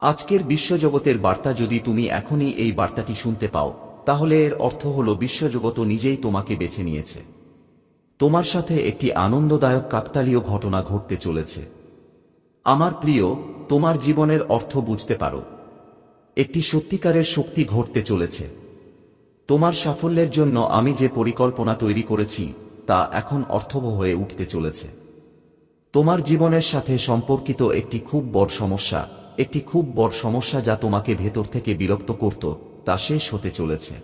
আজকের বিশ্বজগতের বার্তা যদি তুমি এখনই এই বার্তাটি শুনতে পাও, তাহলে এর অর্থ হল বিশ্বজগত নিজেই তোমাকে বেছে নিয়েছে। তোমার সাথে একটি আনন্দদায়ক কাকতালীয় ঘটনা ঘটতে চলেছে। আমার প্রিয়, তোমার জীবনের অর্থ বুঝতে পারো। একটি সত্যিকারের শক্তি ঘটতে চলেছে। তোমার সাফল্যের জন্য আমি যে পরিকল্পনা তৈরি করেছি, তা এখন অর্থবহ হয়ে উঠতে চলেছে। তোমার জীবনের সাথে সম্পর্কিত একটি খুব বড় সমস্যা একটি খুব বড় সমস্যা যা তোমাকে ভেতর থেকে বিরক্ত করত, তা শেষ হতে চলেছে।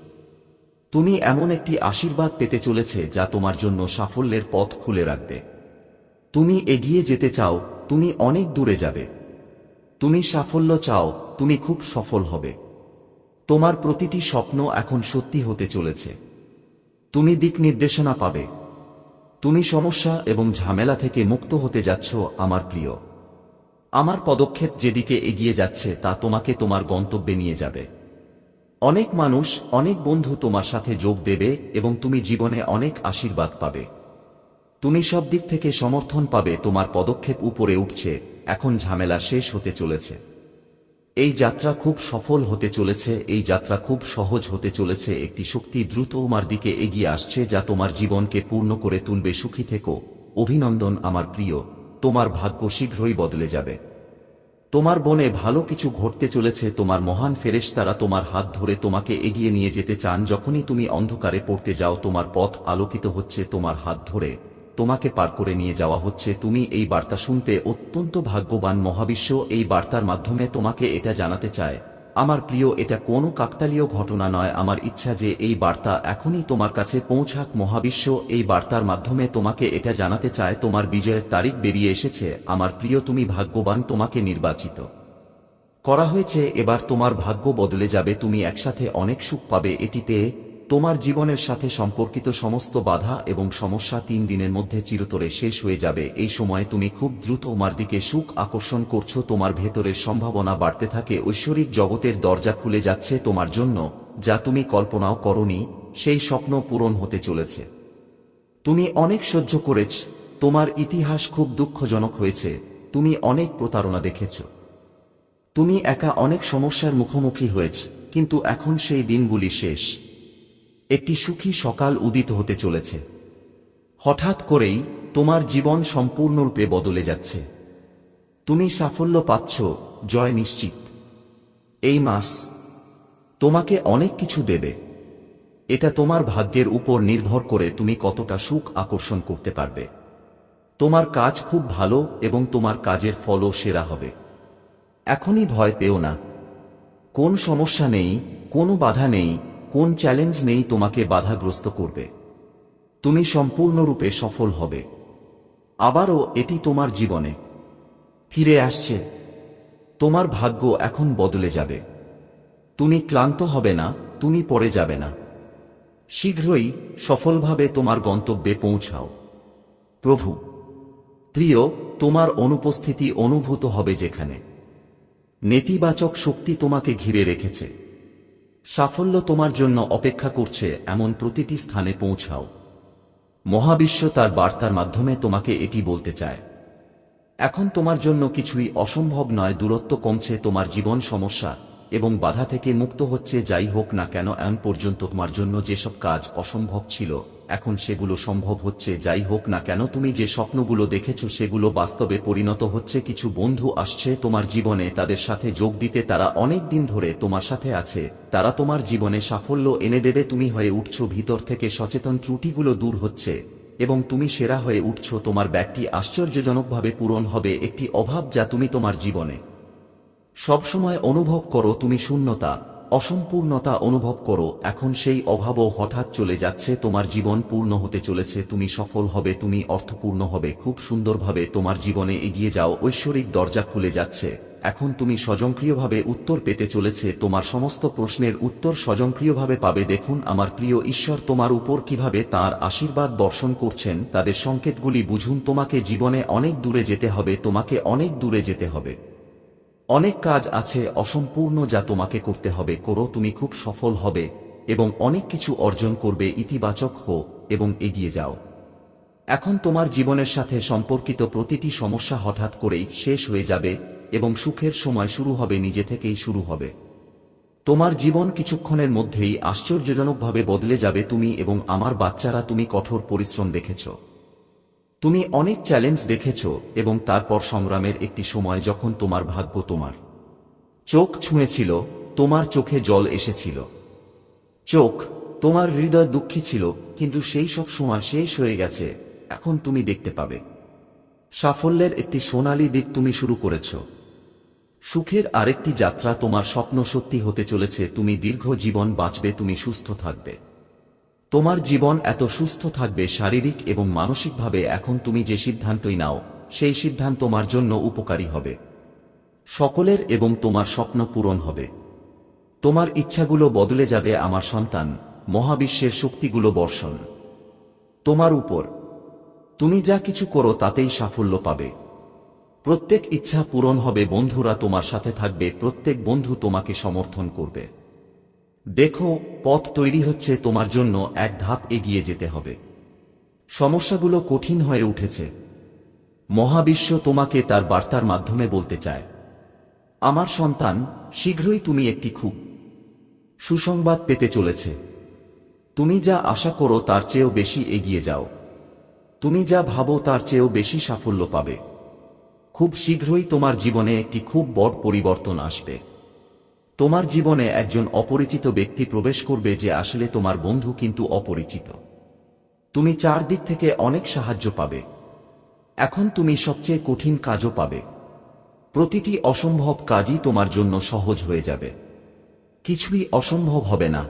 তুমি এমন একটি আশীর্বাদ পেতে চলেছে যা তোমার জন্য সাফল্যের পথ খুলে রাখবে। তুমি এগিয়ে যেতে চাও, তুমি অনেক দূরে যাবে। তুমি সাফল্য চাও, তুমি খুব সফল হবে। তোমার প্রতিটি স্বপ্ন এখন সত্যি হতে চলেছে। তুমি দিক নির্দেশনা পাবে। তুমি সমস্যা এবং ঝামেলা থেকে মুক্ত হতে যাচ্ছ, আমার প্রিয়। আমার পদক্ষেপ যেদিকে এগিয়ে যাচ্ছে তা তোমাকে তোমার গন্তব্যে নিয়ে যাবে। অনেক মানুষ, অনেক বন্ধু তোমার সাথে যোগ দেবে এবং তুমি জীবনে অনেক আশীর্বাদ পাবে। তুমি সব দিক থেকে সমর্থন পাবে, তোমার পদক্ষেপ উপরে উঠছে, এখন ঝামেলা শেষ হতে চলেছে। এই যাত্রা খুব সফল হতে চলেছে, এই যাত্রা খুব সহজ হতে চলেছে, একটি শক্তি দ্রুত তোমার দিকে এগিয়ে আসছে যা তোমার জীবনকে পূর্ণ করে তুলবে। সুখী থেকো, অভিনন্দন আমার প্রিয়। তোমার ভাগ্য শীঘ্রই বদলে যাবে। তোমার বনে ভালো কিছু ঘটতে চলেছে, তোমার মহান ফেরেশতারা তোমার হাত ধরে তোমাকে এগিয়ে নিয়ে যেতে চান, যখনই তুমি অন্ধকারে পড়তে যাও, তোমার পথ আলোকিত হচ্ছে, তোমার হাত ধরে তোমাকে পার করে নিয়ে যাওয়া হচ্ছে। তুমি এই বার্তা শুনতে অত্যন্ত ভাগ্যবান মহাবিশ্ব, এই বার্তার মাধ্যমে তোমাকে এটা জানাতে চায়। আমার প্রিয়, এটা কোনো কাকতালীয় ঘটনা নয়। আমার ইচ্ছা যে এই বার্তা এখনই তোমার কাছে পৌঁছাক। মহাবিশ্ব এই বার্তার মাধ্যমে তোমাকে এটা জানাতে চায়, তোমার বিজয়ের তারিখ বেরিয়ে এসেছে। আমার প্রিয়, তুমি ভাগ্যবান, তোমাকে নির্বাচিত করা হয়েছে। এবার তোমার ভাগ্য বদলে যাবে। তুমি একসাথে অনেক সুখ পাবে। এটি পেয়ে তোমার জীবনের সাথে সম্পর্কিত সমস্ত বাধা এবং সমস্যা তিন দিনের মধ্যে চিরতরে শেষ হয়ে যাবে। এই সময়ে তুমি খুব দ্রুত তোমার দিকে সুখ আকর্ষণ করছ। তোমার ভেতরের সম্ভাবনা বাড়তে থাকে। ঐশ্বরিক জগতের দরজা খুলে যাচ্ছে তোমার জন্য, যা তুমি কল্পনাও করনি। সেই স্বপ্ন পূরণ হতে চলেছে। তুমি অনেক সহ্য করেছ। তোমার ইতিহাস খুব দুঃখজনক হয়েছে। তুমি অনেক প্রতারণা দেখেছ। তুমি একা অনেক সমস্যার মুখোমুখি হয়েছ, কিন্তু এখন সেই দিনগুলি শেষ। একটি সুখী সকাল উদিত হতে চলেছে। হঠাৎ করেই তোমার জীবন সম্পূর্ণরূপে বদলে যাচ্ছে। তুমি সাফল্য পাচ্ছ, জয় নিশ্চিত। এই মাস তোমাকে অনেক কিছু দেবে। এটা তোমার ভাগ্যের উপর নির্ভর করে তুমি কতটা সুখ আকর্ষণ করতে পারবে। তোমার কাজ খুব ভালো এবং তোমার কাজের ফলও সেরা হবে। এখনই ভয় পেও না। কোন সমস্যা নেই, কোনো বাধা নেই কোন চ্যালেঞ্জ নেই তোমাকে বাধাগ্রস্ত করবে। তুমি সম্পূর্ণরূপে সফল হবে। আবারও এটি তোমার জীবনে ফিরে আসছে। তোমার ভাগ্য এখন বদলে যাবে। তুমি ক্লান্ত হবে না, তুমি পড়ে যাবে না। শীঘ্রই সফলভাবে তোমার গন্তব্যে পৌঁছাও। প্রভু, প্রিয়, তোমার অনুপস্থিতি অনুভূত হবে যেখানে। নেতিবাচক শক্তি তোমাকে ঘিরে রেখেছে। সাফল্য তোমার জন্য অপেক্ষা করছে এমন প্রতিটি স্থানে পৌঁছাও। মহাবিশ্ব তার বার্তার মাধ্যমে তোমাকে এটি বলতে চায়। এখন তোমার জন্য কিছুই অসম্ভব নয়, দূরত্ব কমছে, তোমার জীবন সমস্যা এবং বাধা থেকে মুক্ত হচ্ছে, যাই হোক না কেন, এমন পর্যন্ত তোমার জন্য যেসব কাজ অসম্ভব ছিল এখন সেগুলো সম্ভব হচ্ছে, যাই হোক না কেন, তুমি যে স্বপ্নগুলো দেখেছ সেগুলো বাস্তবে পরিণত হচ্ছে, কিছু বন্ধু আসছে তোমার জীবনে, তাদের সাথে যোগ দিতে তারা অনেক দিন ধরে তোমার সাথে আছে, তারা তোমার জীবনে সাফল্য এনে দেবে, তুমি হয়ে উঠছ ভিতর থেকে সচেতন ত্রুটিগুলো দূর হচ্ছে, এবং তুমি সেরা হয়ে উঠছ, তোমার ব্যাগটি আশ্চর্যজনকভাবে পূরণ হবে, একটি অভাব যা তুমি তোমার জীবনে সবসময় অনুভব করো, তুমি শূন্যতা অসম্পূর্ণতা অনুভব করো, এখন সেই অভাবও হঠাৎ চলে যাচ্ছে, তোমার জীবন পূর্ণ হতে চলেছে, তুমি সফল হবে, তুমি অর্থপূর্ণ হবে, খুব সুন্দরভাবে তোমার জীবনে এগিয়ে যাও, ঐশ্বরিক দরজা খুলে যাচ্ছে। এখন তুমি স্বয়ংক্রিয়ভাবে উত্তর পেতে চলেছে, তোমার সমস্ত প্রশ্নের উত্তর স্বয়ংক্রিয়ভাবে পাবে, দেখুন আমার প্রিয় ঈশ্বর তোমার উপর কীভাবে তার আশীর্বাদ বর্ষণ করছেন, তাদের সংকেতগুলি বুঝুন, তোমাকে জীবনে অনেক দূরে যেতে হবে, তোমাকে অনেক দূরে যেতে হবে। অনেক কাজ আছে অসম্পূর্ণ যা তোমাকে করতে হবে, করো, তুমি খুব সফল হবে, এবং অনেক কিছু অর্জন করবে, ইতিবাচক হো, এবং এগিয়ে যাও। এখন তোমার জীবনের সাথে সম্পর্কিত প্রতিটি সমস্যা হঠাৎ করেই শেষ হয়ে যাবে, এবং সুখের সময় শুরু হবে, নিজে থেকেই শুরু হবে। তোমার জীবন কিছুক্ষণের মধ্যেই আশ্চর্যজনকভাবে বদলে যাবে তুমি এবং আমার বাচ্চারা তুমি কঠোর পরিশ্রম দেখেছ। তুমি অনেক চ্যালেঞ্জ দেখেছ এবং তারপর সংগ্রামের একটি সময় যখন তোমার ভাগ্য তোমার। চোখ ছুঁয়েছিল, তোমার চোখে জল এসেছিল। চোখ, তোমার হৃদয় দুঃখী ছিল, কিন্তু সেই সব সময় শেষ হয়ে গেছে, এখন তুমি দেখতে পাবে। সাফল্যের একটি সোনালী দিক তুমি শুরু করেছ। সুখের আরেকটি যাত্রা তোমার স্বপ্ন সত্যি হতে চলেছে, তুমি দীর্ঘ জীবন বাঁচবে, তুমি সুস্থ থাকবে। তোমার জীবন এত সুস্থ থাকবে শারীরিক এবং মানসিকভাবে এখন তুমি যে সিদ্ধান্তই নাও, সেই সিদ্ধান্ত তোমার জন্য উপকারী হবে। সকলের এবং তোমার স্বপ্ন পূরণ হবে। তোমার ইচ্ছাগুলো বদলে যাবে আমার সন্তান, মহাবিশ্বের শক্তিগুলো বর্ষণ। তোমার উপর। তুমি যা কিছু করো তাতেই সাফল্য পাবে। প্রত্যেক ইচ্ছা পূরণ হবে, বন্ধুরা তোমার সাথে থাকবে, প্রত্যেক বন্ধু তোমাকে সমর্থন করবে। দেখো, পথ তৈরি হচ্ছে তোমার জন্য, এক ধাপ এগিয়ে যেতে হবে। সমস্যাগুলো কঠিন হয়ে উঠেছে। মহাবিশ্ব তোমাকে তার বার্তার মাধ্যমে বলতে চায়। আমার সন্তান, শীঘ্রই তুমি একটি খুব সুসংবাদ পেতে চলেছে। তুমি যা আশা করো তার চেয়েও বেশি এগিয়ে যাও। তুমি যা ভাবো তার চেয়েও বেশি সাফল্য পাবে। খুব শীঘ্রই তোমার জীবনে একটি খুব বড় পরিবর্তন আসবে। তোমার জীবনে একজন অপরিচিত ব্যক্তি প্রবেশ করবে যে আসলে তোমার বন্ধু কিন্তু অপরিচিত। তুমি চারদিক থেকে অনেক সাহায্য পাবে। এখন তুমি সবচেয়ে কঠিন কাজও পাবে। প্রতিটি অসম্ভব কাজই তোমার জন্য সহজ হয়ে যাবে। কিছুই অসম্ভব হবে না।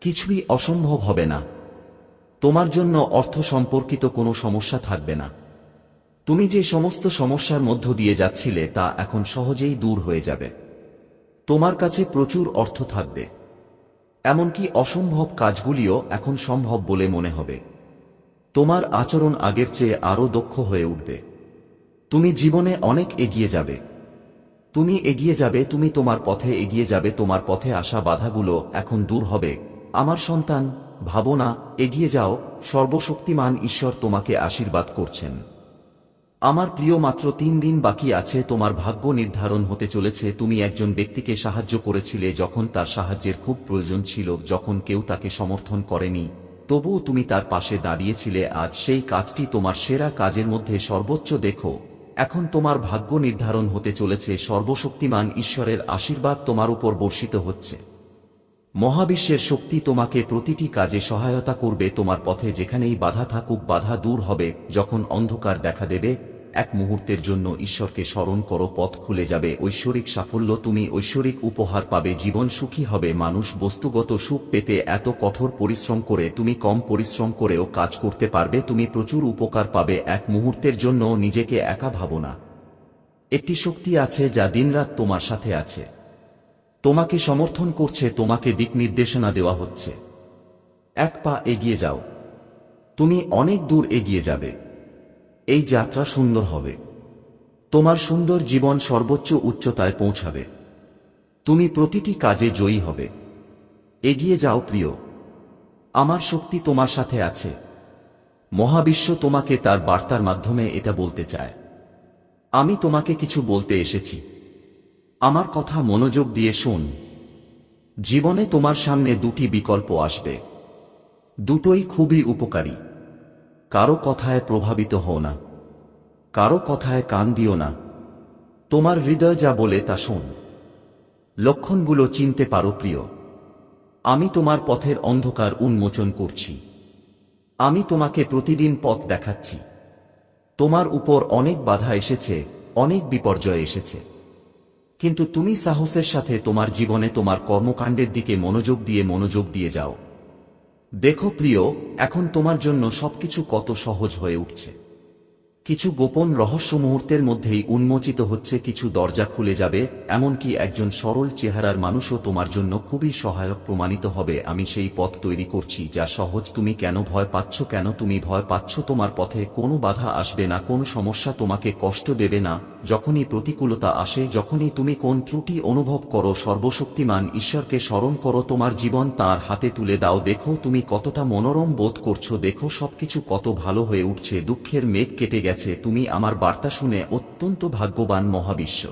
কিছুই অসম্ভব হবে না। তোমার জন্য অর্থ সম্পর্কিত কোনো সমস্যা থাকবে না। তুমি যে সমস্ত সমস্যার মধ্য দিয়ে যাচ্ছিলে তা এখন সহজেই দূর হয়ে যাবে। তোমার কাছে প্রচুর অর্থ থাকবে। এমনকি অসম্ভব কাজগুলিও এখন সম্ভব বলে মনে হবে। তোমার আচরণ আগের চেয়ে আরও দক্ষ হয়ে উঠবে। তুমি জীবনে অনেক এগিয়ে যাবে। তুমি এগিয়ে যাবে, তুমি তোমার পথে এগিয়ে যাবে, তোমার পথে আসা বাধাগুলো এখন দূর হবে। আমার সন্তান ভাবনা এগিয়ে যাও, সর্বশক্তিমান ঈশ্বর তোমাকে আশীর্বাদ করছেন। আমার প্রিয় মাত্র তিন দিন বাকি আছে, তোমার ভাগ্য নির্ধারণ হতে চলেছে, তুমি একজন ব্যক্তিকে সাহায্য করেছিলে যখন তার সাহায্যের খুব প্রয়োজন ছিল, যখন কেউ তাকে সমর্থন করেনি। তবুও তুমি তার পাশে দাঁড়িয়েছিলে, আজ সেই কাজটি তোমার সেরা কাজের মধ্যে সর্বোচ্চ দেখো। এখন তোমার ভাগ্য নির্ধারণ হতে চলেছে, সর্বশক্তিমান ঈশ্বরের আশীর্বাদ তোমার উপর বর্ষিত হচ্ছে। মহাবিশ্বের শক্তি তোমাকে প্রতিটি কাজে সহায়তা করবে, তোমার পথে যেখানেই বাধা থাকুক, বাধা দূর হবে, যখন অন্ধকার দেখা দেবে এক মুহূর্তের জন্য ঈশ্বরকে স্মরণ করো, পথ খুলে যাবে। ঐশ্বরিক সাফল্য তুমি ঐশ্বরিক উপহার পাবে। জীবন সুখী হবে। মানুষ বস্তুগত সুখ পেতে এত কঠোর পরিশ্রম করে, তুমি কম পরিশ্রম করেও কাজ করতে পারবে। তুমি প্রচুর উপকার পাবে। এক মুহূর্তের জন্য নিজেকে একা ভাবো না। একটি শক্তি আছে যা দিনরাত তোমার সাথে আছে। তোমাকে সমর্থন করছে, তোমাকে দিক নির্দেশনা দেওয়া হচ্ছে। এক পা এগিয়ে যাও। তুমি অনেক দূর এগিয়ে যাবে। এই যাত্রা সুন্দর হবে। তোমার সুন্দর জীবন সর্বোচ্চ উচ্চতায় পৌঁছাবে। তুমি প্রতিটি কাজে জয়ী হবে। এগিয়ে যাও প্রিয়। আমার শক্তি তোমার সাথে আছে। মহাবিশ্ব তোমাকে তার বার্তার মাধ্যমে এটা বলতে চায়। আমি তোমাকে কিছু বলতে এসেছি। আমার কথা মনোযোগ দিয়ে শোন। জীবনে তোমার সামনে দুটি বিকল্প আসবে। দুটোই খুবই উপকারী। কারও কথায় প্রভাবিত হও না। কারও কথায় কান দিও না। তোমার হৃদয় যা বলে তা শোন। লক্ষণগুলো চিনতে পারো প্রিয়। আমি তোমার পথের অন্ধকার উন্মোচন করছি। আমি তোমাকে প্রতিদিন পথ দেখাচ্ছি। তোমার উপর অনেক বাধা এসেছে, অনেক বিপর্যয় এসেছে। কিন্তু তুমি সাহসের সাথে তোমার জীবনে তোমার কর্মকাণ্ডের দিকে মনোযোগ দিয়ে মনোযোগ দিয়ে যাও। দেখো প্রিয় এখন তোমার জন্য সবকিছু কত সহজ হয়ে উঠছে। কিছু গোপন রহস্য মুহূর্তের মধ্যেই উন্মোচিত হচ্ছে কিছু দরজা খুলে যাবে, এমনকি একজন সরল চেহারার মানুষও তোমার জন্য খুবই সহায়ক প্রমাণিত হবে। আমি সেই পথ তৈরি করছি যা সহজ। তুমি কেন ভয় পাচ্ছ? কেন তুমি ভয় পাচ্ছ? তোমার পথে কোনো বাধা আসবে না, কোন সমস্যা তোমাকে কষ্ট দেবে না। যখনই প্রতিকূলতা আসে, যখনই তুমি কোন ত্রুটি অনুভব করো, সর্বশক্তিমান ঈশ্বরকে স্মরণ করো, তোমার জীবন তার হাতে তুলে দাও। দেখো তুমি কতটা মনোরম বোধ করছ, দেখো সবকিছু কত ভালো হয়ে উঠছে, দুঃখের মেঘ কেটে গেছে। তুমি আমার বার্তা শুনে অত্যন্ত ভাগ্যবান মহাবিশ্ব।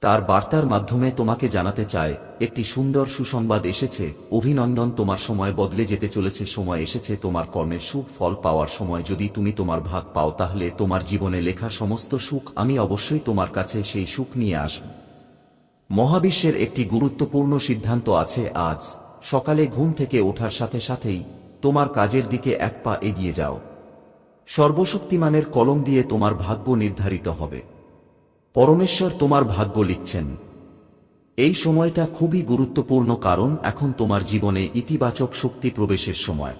তার বার্তার মাধ্যমে তোমাকে জানাতে চায়, একটি সুন্দর সুসংবাদ এসেছে, অভিনন্দন তোমার সময় বদলে যেতে চলেছে, সময় এসেছে তোমার কর্মের সুখ ফল পাওয়ার সময়। যদি তুমি তোমার ভাগ পাও, তাহলে তোমার জীবনে লেখা সমস্ত সুখ আমি অবশ্যই তোমার কাছে সেই সুখ নিয়ে আসব। মহাবিশ্বের একটি গুরুত্বপূর্ণ সিদ্ধান্ত আছে, আজ সকালে ঘুম থেকে ওঠার সাথে সাথেই তোমার কাজের দিকে এক পা এগিয়ে যাও। সর্বশক্তিমানের কলম দিয়ে তোমার ভাগ্য নির্ধারিত হবে। পরমেশ্বর তোমার ভাগ্য লিখছেন। এই সময়টা খুবই গুরুত্বপূর্ণ কারণ এখন তোমার জীবনে ইতিবাচক শক্তি প্রবেশের সময়।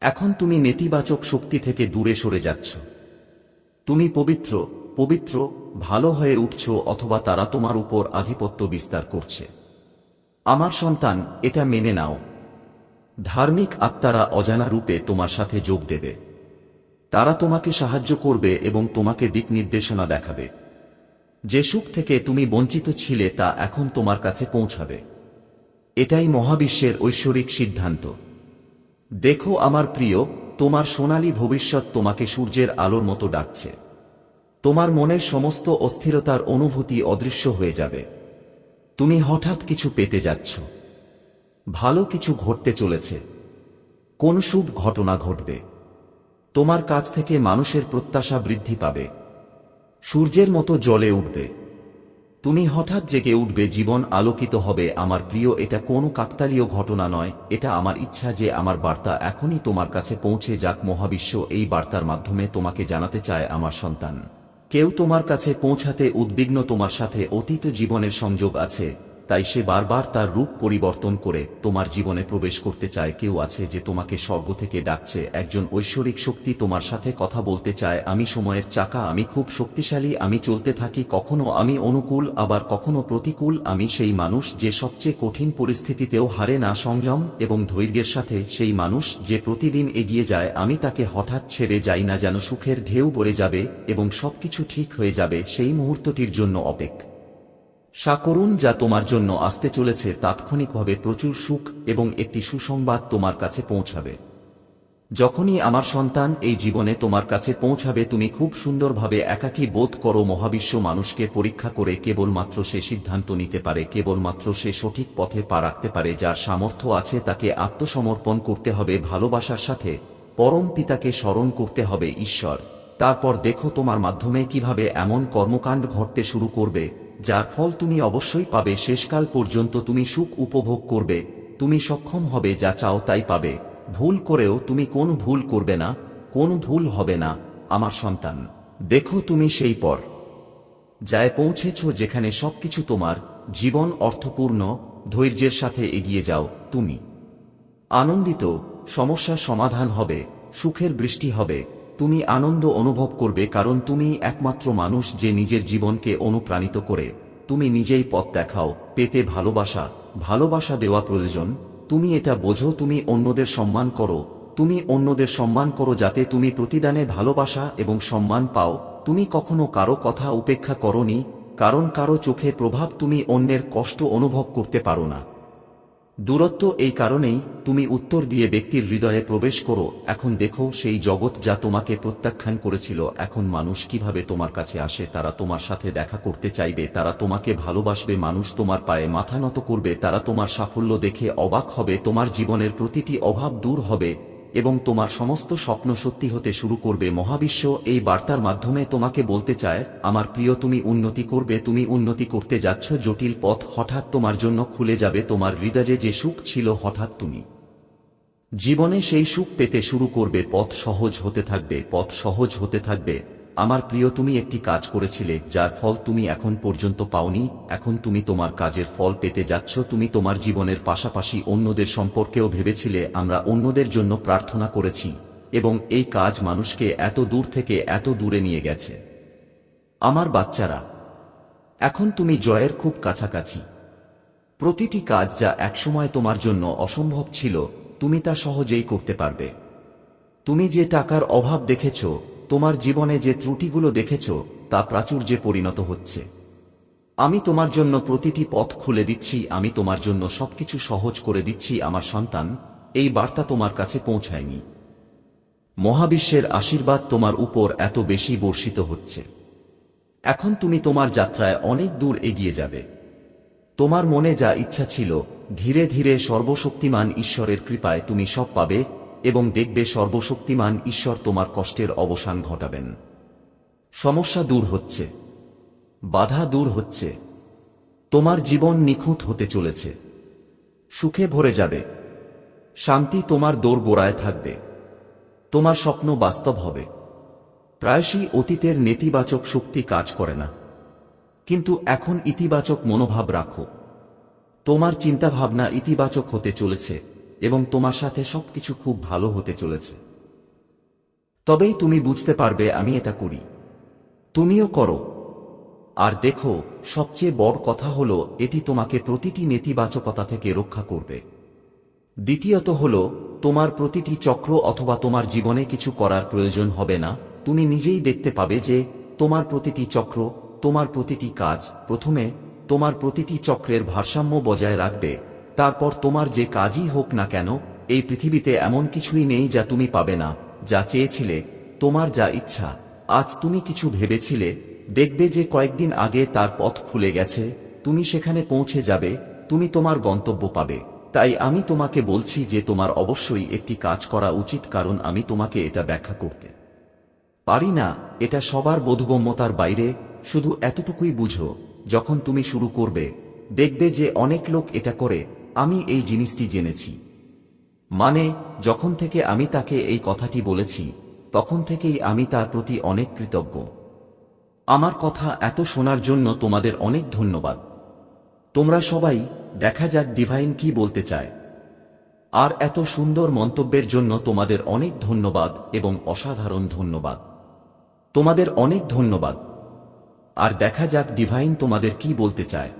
এখন তুমি নেতিবাচক শক্তি থেকে দূরে সরে যাচ্ছ। তুমি পবিত্র পবিত্র, ভালো হয়ে উঠছ অথবা তারা তোমার উপর আধিপত্য বিস্তার করছে। আমার সন্তান, এটা মেনে নাও। ধার্মিক আত্মারা অজানা রূপে তোমার সাথে যোগ দেবে। তারা তোমাকে সাহায্য করবে এবং তোমাকে দিক নির্দেশনা দেখাবে। যে সুখ থেকে তুমি বঞ্চিত ছিলে তা এখন তোমার কাছে পৌঁছাবে। এটাই মহাবিশ্বের ঐশ্বরিক সিদ্ধান্ত। দেখো আমার প্রিয়, তোমার সোনালী ভবিষ্যৎ তোমাকে সূর্যের আলোর মতো ডাকছে। তোমার মনের সমস্ত অস্থিরতার অনুভূতি অদৃশ্য হয়ে যাবে। তুমি হঠাৎ কিছু পেতে যাচ্ছ। ভালো কিছু ঘটতে চলেছে। কোন শুভ ঘটনা ঘটবে। তোমার কাছ থেকে মানুষের প্রত্যাশা বৃদ্ধি পাবে। সূর্যের মতো জলে উঠবে। তুমি হঠাৎ জেগে উঠবে, জীবন আলোকিত হবে। আমার প্রিয়, এটা কোনো কাকতালীয় ঘটনা নয়। এটা আমার ইচ্ছা যে আমার বার্তা এখনই তোমার কাছে পৌঁছে যাক। মহাবিশ্ব এই বার্তার মাধ্যমে তোমাকে জানাতে চায় আমার সন্তান। কেউ তোমার কাছে পৌঁছাতে উদ্বিগ্ন, তোমার সাথে অতীত জীবনের সংযোগ আছে। তাই সে বারবার তার রূপ পরিবর্তন করে তোমার জীবনে প্রবেশ করতে চায়। কেউ আছে যে তোমাকে স্বর্গ থেকে ডাকছে। একজন ঐশ্বরিক শক্তি তোমার সাথে কথা বলতে চায়। আমি সময়ের চাকা, আমি খুব শক্তিশালী, আমি চলতে থাকি, কখনো আমি অনুকূল, আবার কখনো প্রতিকূল। আমি সেই মানুষ যে সবচেয়ে কঠিন পরিস্থিতিতেও হারে না সংযম এবং ধৈর্যের সাথে সেই মানুষ যে প্রতিদিন এগিয়ে যায়। আমি তাকে হঠাৎ ছেড়ে যাই না যেন সুখের ঢেউ বরে যাবে এবং সবকিছু ঠিক হয়ে যাবে সেই মুহূর্তটির জন্য অপেক্ষা। সা করুন যা তোমার জন্য আসতে চলেছে তাৎক্ষণিকভাবে প্রচুর সুখ এবং একটি সুসংবাদ তোমার কাছে পৌঁছাবে। যখনই আমার সন্তান এই জীবনে তোমার কাছে পৌঁছাবে, তুমি খুব সুন্দরভাবে একাকী বোধ করো মহাবিশ্ব মানুষকে পরীক্ষা করে কেবলমাত্র সে সিদ্ধান্ত নিতে পারে, কেবলমাত্র সে সঠিক পথে পা রাখতে পারে যার সামর্থ্য আছে তাকে আত্মসমর্পণ করতে হবে, ভালোবাসার সাথে পরম পিতাকে স্মরণ করতে হবে ঈশ্বর। তারপর দেখো তোমার মাধ্যমে কীভাবে এমন কর্মকাণ্ড ঘটতে শুরু করবে। যার ফল তুমি অবশ্যই পাবে, শেষকাল পর্যন্ত তুমি সুখ উপভোগ করবে। তুমি সক্ষম হবে যা চাও তাই পাবে। ভুল করেও তুমি কোন ভুল করবে না, কোন ভুল হবে না, আমার সন্তান। দেখো তুমি সেই পর। যায় পৌঁছেছ যেখানে সবকিছু তোমার, জীবন অর্থপূর্ণ, ধৈর্যের সাথে এগিয়ে যাও, তুমি। আনন্দিত সমস্যার সমাধান হবে, সুখের বৃষ্টি হবে। তুমি আনন্দ অনুভব করবে কারণ তুমি একমাত্র মানুষ যে নিজের জীবনকে অনুপ্রাণিত করে। তুমি নিজেই পথ দেখাও, পেতে ভালোবাসা ভালোবাসা দেওয়া প্রয়োজন। তুমি এটা বোঝো, তুমি অন্যদের সম্মান করো। তুমি অন্যদের সম্মান করো যাতে তুমি প্রতিদানে ভালোবাসা এবং সম্মান পাও। তুমি কখনো কারও কথা উপেক্ষা করনি, কারণ কারও চোখে প্রভাব তুমি অন্যের কষ্ট অনুভব করতে পারো না। দূরত্ব এই কারণেই তুমি উত্তর দিয়ে ব্যক্তির হৃদয়ে প্রবেশ করো, এখন দেখো সেই জগৎ যা তোমাকে প্রত্যাখ্যান করেছিল, এখন মানুষ কীভাবে তোমার কাছে আসে, তারা তোমার সাথে দেখা করতে চাইবে, তারা তোমাকে ভালোবাসবে, মানুষ তোমার পায়ে মাথা নত করবে, তারা তোমার সাফল্য দেখে অবাক হবে, তোমার জীবনের প্রতিটি অভাব দূর হবে। এবং তোমার সমস্ত স্বপ্ন সত্যি হতে শুরু করবে মহাবিশ্ব এই বার্তার মাধ্যমে তোমাকে বলতে চায়, আমার প্রিয়, তুমি উন্নতি করবে, তুমি উন্নতি করতে যাচ্ছ, জটিল পথ হঠাৎ তোমার জন্য খুলে যাবে, তোমার হৃদয়ে যে সুখ ছিল হঠাৎ তুমি। জীবনে সেই সুখ পেতে শুরু করবে, পথ সহজ হতে থাকবে, পথ সহজ হতে থাকবে। আমার প্রিয়, তুমি একটি কাজ করেছিলে, যার ফল তুমি এখন পর্যন্ত পাওনি, এখন তুমি তোমার কাজের ফল পেতে যাচ্ছ, তুমি তোমার জীবনের পাশাপাশি অন্যদের সম্পর্কেও ভেবেছিলে, আমরা অন্যদের জন্য প্রার্থনা করেছি, এবং এই কাজ মানুষকে এত দূর থেকে এত দূরে নিয়ে গেছে। আমার বাচ্চারা, এখন তুমি জয়ের খুব কাছাকাছি। প্রতিটি কাজ যা একসময় তোমার জন্য অসম্ভব ছিল, তুমি তা সহজেই করতে পারবে। তুমি যে টাকার অভাব দেখেছ তোমার জীবনে যে ত্রুটিগুলো দেখেছ, তা প্রাচুর্যে পরিণত হচ্ছে। আমি তোমার জন্য প্রতিটি পথ খুলে দিচ্ছি, আমি তোমার জন্য সবকিছু সহজ করে দিচ্ছি, আমার সন্তান, এই বার্তা তোমার কাছে পৌঁছায়নি। মহাবিশ্বের আশীর্বাদ তোমার উপর এত বেশি বর্ষিত হচ্ছে। এখন তুমি তোমার যাত্রায় অনেক দূর এগিয়ে যাবে। তোমার মনে যা ইচ্ছা ছিল, ধীরে ধীরে সর্বশক্তিমান ঈশ্বরের কৃপায় তুমি সব পাবে এবং দেখবে সর্বশক্তিমান ঈশ্বর তোমার কষ্টের অবসান ঘটাবেন। সমস্যা দূর হচ্ছে। বাধা দূর হচ্ছে। তোমার জীবন নিখুঁত হতে চলেছে। সুখে ভরে যাবে। শান্তি তোমার দৌড় গোড়ায় থাকবে। তোমার স্বপ্ন বাস্তব হবে। প্রায়শই অতীতের নেতিবাচক শক্তি কাজ করে না। কিন্তু এখন ইতিবাচক মনোভাব রাখো। তোমার চিন্তাভাবনা ইতিবাচক হতে চলেছে। এবং তোমার সাথে সবকিছু খুব ভালো হতে চলেছে। তবেই তুমি বুঝতে পারবে আমি এটা করি। তুমিও করো। আর দেখো, সবচেয়ে বড় কথা হলো, এটি তোমাকে প্রতিটি নেতিবাচকতা থেকে রক্ষা করবে। দ্বিতীয়ত হল, তোমার প্রতিটি চক্র অথবা তোমার জীবনে কিছু করার প্রয়োজন হবে না। তুমি নিজেই দেখতে পাবে যে, তোমার প্রতিটি চক্র, তোমার প্রতিটি কাজ, প্রথমে তোমার প্রতিটি চক্রের ভারসাম্য বজায় রাখবে। তারপর তোমার যে কাজই হোক না কেন, এই পৃথিবীতে এমন কিছুই নেই যা তুমি পাবে না, যা চেয়েছিলে, তোমার যা ইচ্ছা। আজ তুমি কিছু ভেবেছিলে, দেখবে যে কয়েকদিন আগে তার পথ খুলে গেছে, তুমি সেখানে পৌঁছে যাবে, তুমি তোমার গন্তব্য পাবে। তাই আমি তোমাকে বলছি যে তোমার অবশ্যই একটি কাজ করা উচিত, কারণ আমি তোমাকে এটা ব্যাখ্যা করতে পারি না। এটা সবার বোধগম্যতার বাইরে, শুধু এতটুকুই বুঝো, যখন তুমি শুরু করবে, দেখবে যে অনেক লোক এটা করে আমি এই জিনিসটি জেনেছি। মানে যখন থেকে আমি তাকে এই কথাটি বলেছি, তখন থেকেই আমি তার প্রতি অনেক কৃতজ্ঞ। আমার কথা এত শোনার জন্য তোমাদের অনেক ধন্যবাদ। তোমরা সবাই, দেখা যাক ডিভাইন কি বলতে চায়। আর এত সুন্দর মন্তব্যের জন্য তোমাদের অনেক ধন্যবাদ এবং অসাধারণ ধন্যবাদ। তোমাদের অনেক ধন্যবাদ। আর দেখা যাক ডিভাইন তোমাদের কি বলতে চায়।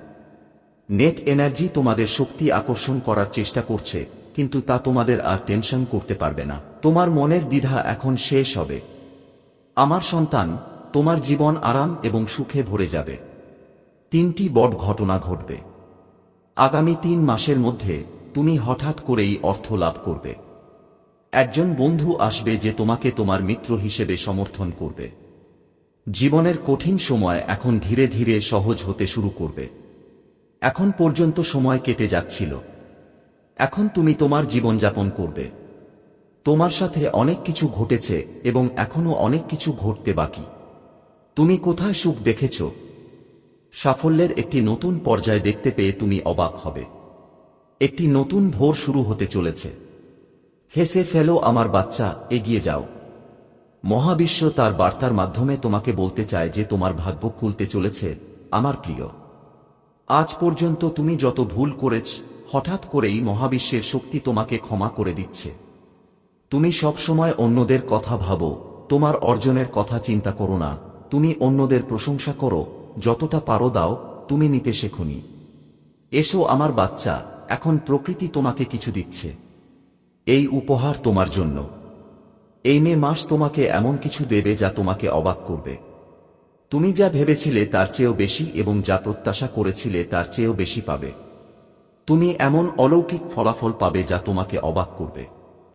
নেট এনার্জি তোমাদের শক্তি আকর্ষণ করার চেষ্টা করছে, কিন্তু তা তোমাদের আর টেনশন করতে পারবে না। তোমার মনের দ্বিধা এখন শেষ হবে। আমার সন্তান, তোমার জীবন আরাম এবং সুখে ভরে যাবে। তিনটি বড় ঘটনা ঘটবে। আগামী তিন মাসের মধ্যে তুমি হঠাৎ করেই অর্থ লাভ করবে। একজন বন্ধু আসবে যে তোমাকে তোমার মিত্র হিসেবে সমর্থন করবে। জীবনের কঠিন সময় এখন ধীরে ধীরে সহজ হতে শুরু করবে। এখন পর্যন্ত সময় কেটে যাচ্ছিল। এখন তুমি তোমার জীবনযাপন করবে। তোমার সাথে অনেক কিছু ঘটেছে এবং এখনও অনেক কিছু ঘটতে বাকি। তুমি কোথায় সুখ দেখেছ? সাফল্যের একটি নতুন পর্যায় দেখতে পেয়ে তুমি অবাক হবে। একটি নতুন ভোর শুরু হতে চলেছে। হেসে ফেলো আমার বাচ্চা, এগিয়ে যাও। মহাবিশ্ব তার বার্তার মাধ্যমে তোমাকে বলতে চায় যে তোমার ভাগ্য খুলতে চলেছে, আমার প্রিয়। আজ পর্যন্ত তুমি যত ভুল করেছ, হঠাৎ করেই মহাবিশ্বের শক্তি তোমাকে ক্ষমা করে দিচ্ছে। তুমি সবসময় অন্যদের কথা ভাবো, তোমার অর্জনের কথা চিন্তা করো না, তুমি অন্যদের প্রশংসা করো, যতটা পারো দাও, তুমি নিতে শেখনি। এসো আমার বাচ্চা, এখন প্রকৃতি তোমাকে কিছু দিচ্ছে। এই উপহার তোমার জন্য। এই মে মাস তোমাকে এমন কিছু দেবে যা তোমাকে অবাক করবে। তুমি যা ভেবেছিলে তার চেয়েও বেশি এবং যা প্রত্যাশা করেছিলে তার চেয়েও বেশি পাবে। তুমি এমন অলৌকিক ফলাফল পাবে যা তোমাকে অবাক করবে।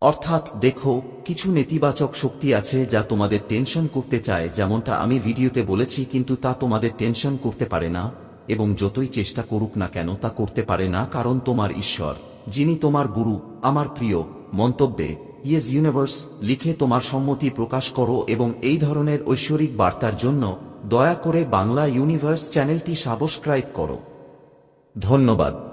অর্থাৎ দেখো, কিছু নেতিবাচক শক্তি আছে যা তোমাদের টেনশন করতে চায়, যেমনটা আমি ভিডিওতে বলেছি, কিন্তু তা তোমাদের টেনশন করতে পারে না, এবং যতই চেষ্টা করুক না কেন তা করতে পারে না, কারণ তোমার ঈশ্বর, যিনি তোমার গুরু, আমার প্রিয়, মন্তব্যে ইয়েস ইউনিভার্স লিখে তোমার সম্মতি প্রকাশ করো এবং এই ধরনের ঐশ্বরিক বার্তার জন্য দয়া করে বাংলা ইউনিভার্স চ্যানেলটি সাবস্ক্রাইব করো। ধন্যবাদ।